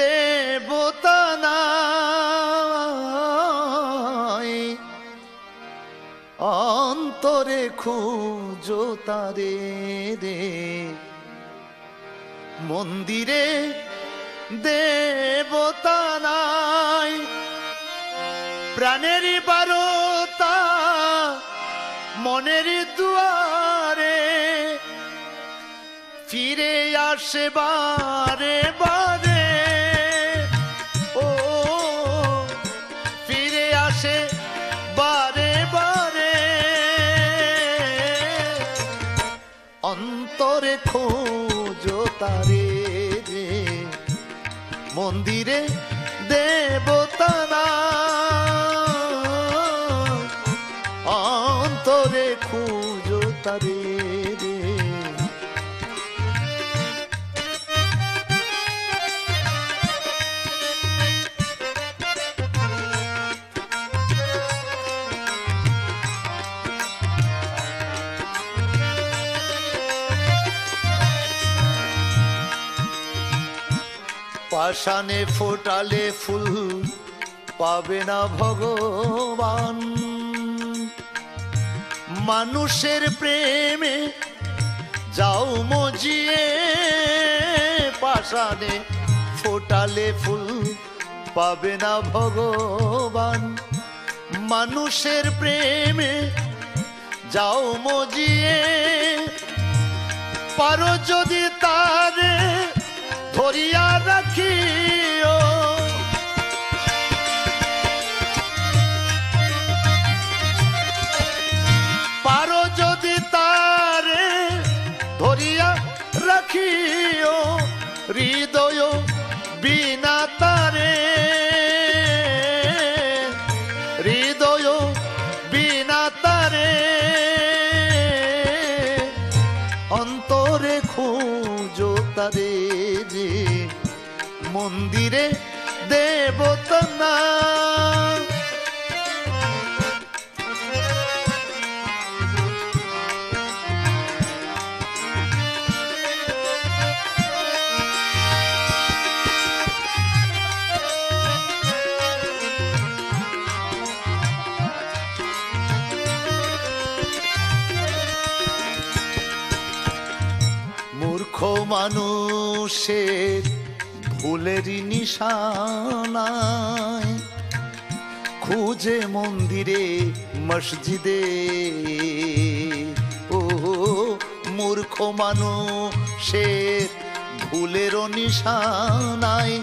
দেবতা নাই। অন্তরে খুঁজো তারে রে মন্দিরে দেবতা নাই। প্রাণেরই বারতা মনের দুয়ারে ফিরে আসে বারে বারে। খোঁজো তারে রে মন্দিরে দেবতা না অন্তরে খুঁজো তারে পাষাণে ফোটালে ফুল পাবে না ভগবান। মানুষের প্রেমে যাও মজিয়ে, পাষাণে ফোটালে ফুল পাবে না ভগবান। মানুষের প্রেমে যাও মজিয়ে, পারো যদি তারে ধরিয়া রাখিও। পারো যদি তারে ধরিয়া রাখিও হৃদয় বিনা তারে। হৃদয় বিনা তারে। মন্দিরে দেবতা না মানুষের ভুলেরই নিশানায়। খুঁজে মন্দিরে, মসজিদে। ও মূর্খ মানুষের ভুলেরও নিশানায়।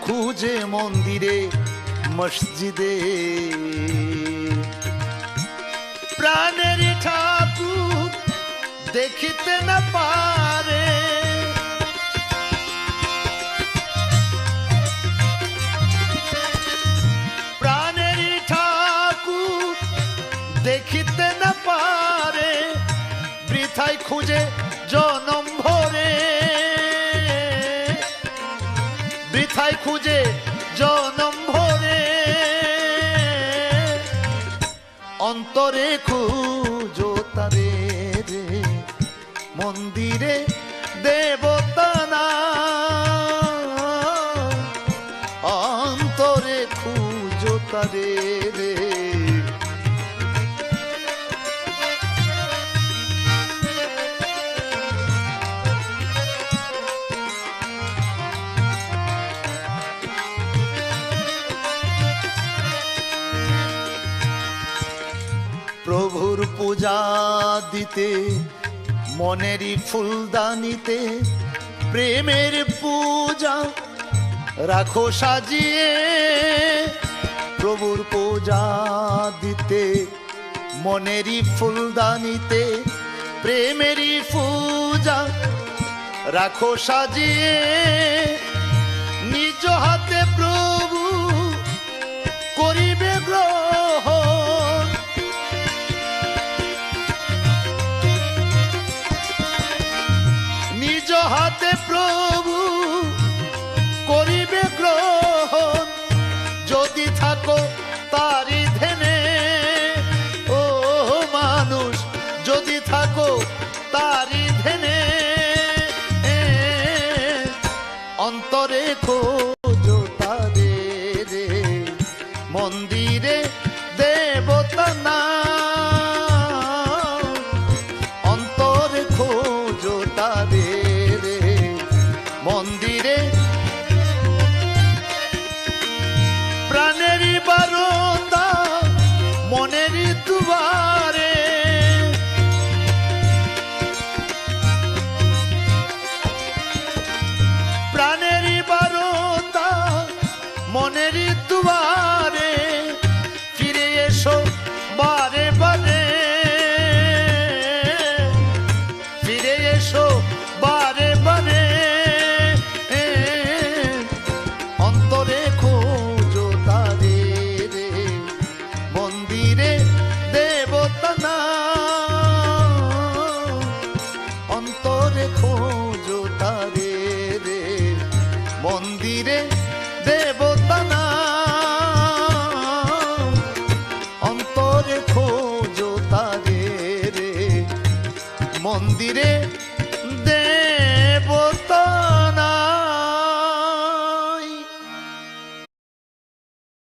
খুঁজে মন্দিরে, মসজিদে। প্রাণের ঠাকুর দেখিতে না পারে দেখিতে না পারে, বৃথায় খুঁজে জনম ভরে। বৃথায় খুঁজে জনম ভরে। অন্তরে খুঁজো তারে রে, মন্দিরে দেবতা না অন্তরে খুঁজো তারে রে পূজা দিতে, মনেরই ফুলদানিতে প্রেমের পূজা রাখো সাজিয়ে। প্রভুর পূজা দিতে, মনেরই ফুলদানিতে প্রেমেরই পূজা রাখো সাজিয়ে। নিজ হাতে প্রভু মন্দিরে এসো বারে বারে। অন্তরে খোঁজো তারে রে মন্দিরে দেবতা না। অন্তরে খোঁজো তারে রে মন্দিরে দেবতা না। মন্দিরে